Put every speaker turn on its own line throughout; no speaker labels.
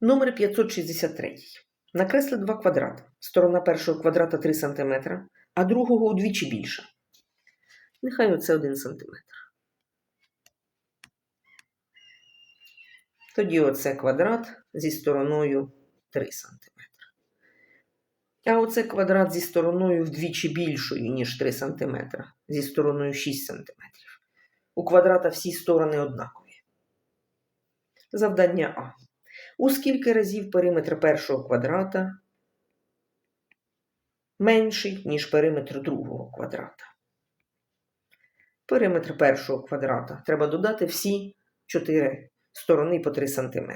Номер 563. Накресли два квадрати. Сторона першого квадрата 3 см, а другого удвічі більша. Нехай оце 1 см. Тоді оце квадрат зі стороною 3 см. А оце квадрат зі стороною вдвічі більшою, ніж 3 см, зі стороною 6 см. У квадрата всі сторони однакові. Завдання А. У скільки разів периметр першого квадрата менший, ніж периметр другого квадрата? Периметр першого квадрата треба додати всі 4 сторони по 3 см.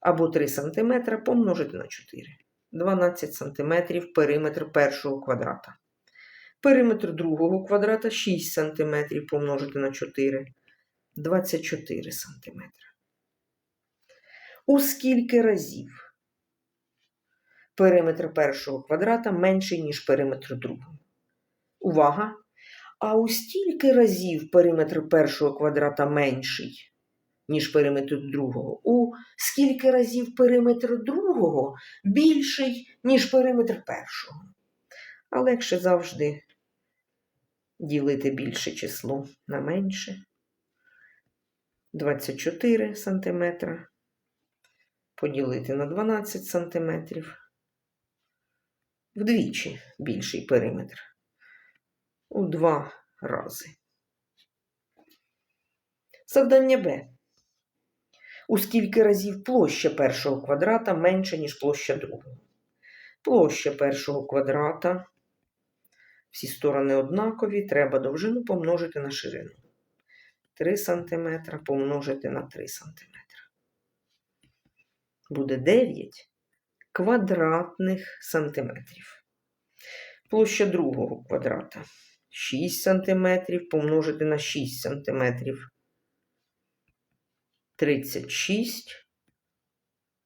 Або 3 см помножити на 4. 12 см периметр першого квадрата. Периметр другого квадрата 6 см помножити на 4. 24 см. У скільки разів периметр першого квадрата менший, ніж периметр другого? Увага! А у стільки разів периметр першого квадрата менший, ніж периметр другого? У скільки разів периметр другого більший, ніж периметр першого? А легше завжди ділити більше число на менше. 24 сантиметра поділити на 12 см. Вдвічі більший периметр. У два рази. Завдання Б. У скільки разів площа першого квадрата менша, ніж площа другого? Площа першого квадрата. Всі сторони однакові, треба довжину помножити на ширину. 3 см помножити на 3 см буде 9 квадратних сантиметрів. Площа другого квадрата 6 сантиметрів помножити на 6 сантиметрів. 36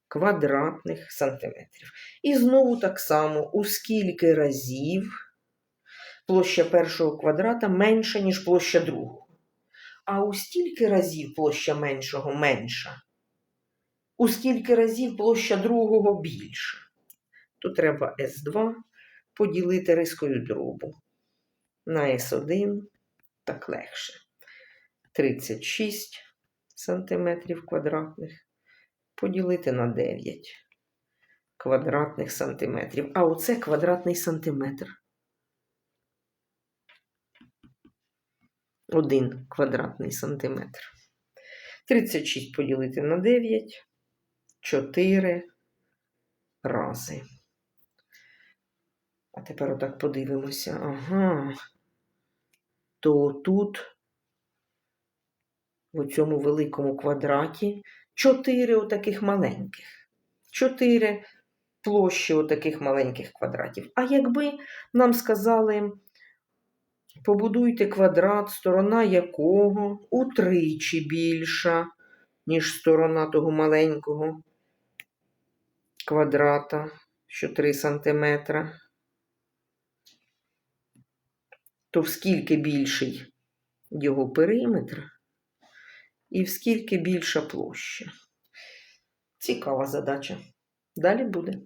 квадратних сантиметрів. І знову так само, у скільки разів площа першого квадрата менша, ніж площа другого. А у стільки разів площа меншого менша у скільки разів площа другого більша. Тут треба С2 поділити рискою дробу. На С1 так легше. 36 сантиметрів квадратних поділити на 9 квадратних сантиметрів. А оце квадратний сантиметр. Один квадратний сантиметр. 36 поділити на 9 чотири рази. А тепер отак подивимося. Ага. То тут, в цьому великому квадраті, чотири отаких маленьких. Чотири площі отаких маленьких квадратів. А якби нам сказали, побудуйте квадрат, сторона якого утричі більша, ніж сторона того маленького квадрата, що 3 см, то вскільки скільки більший його периметр і вскільки більша площа. Цікава задача. Далі буде.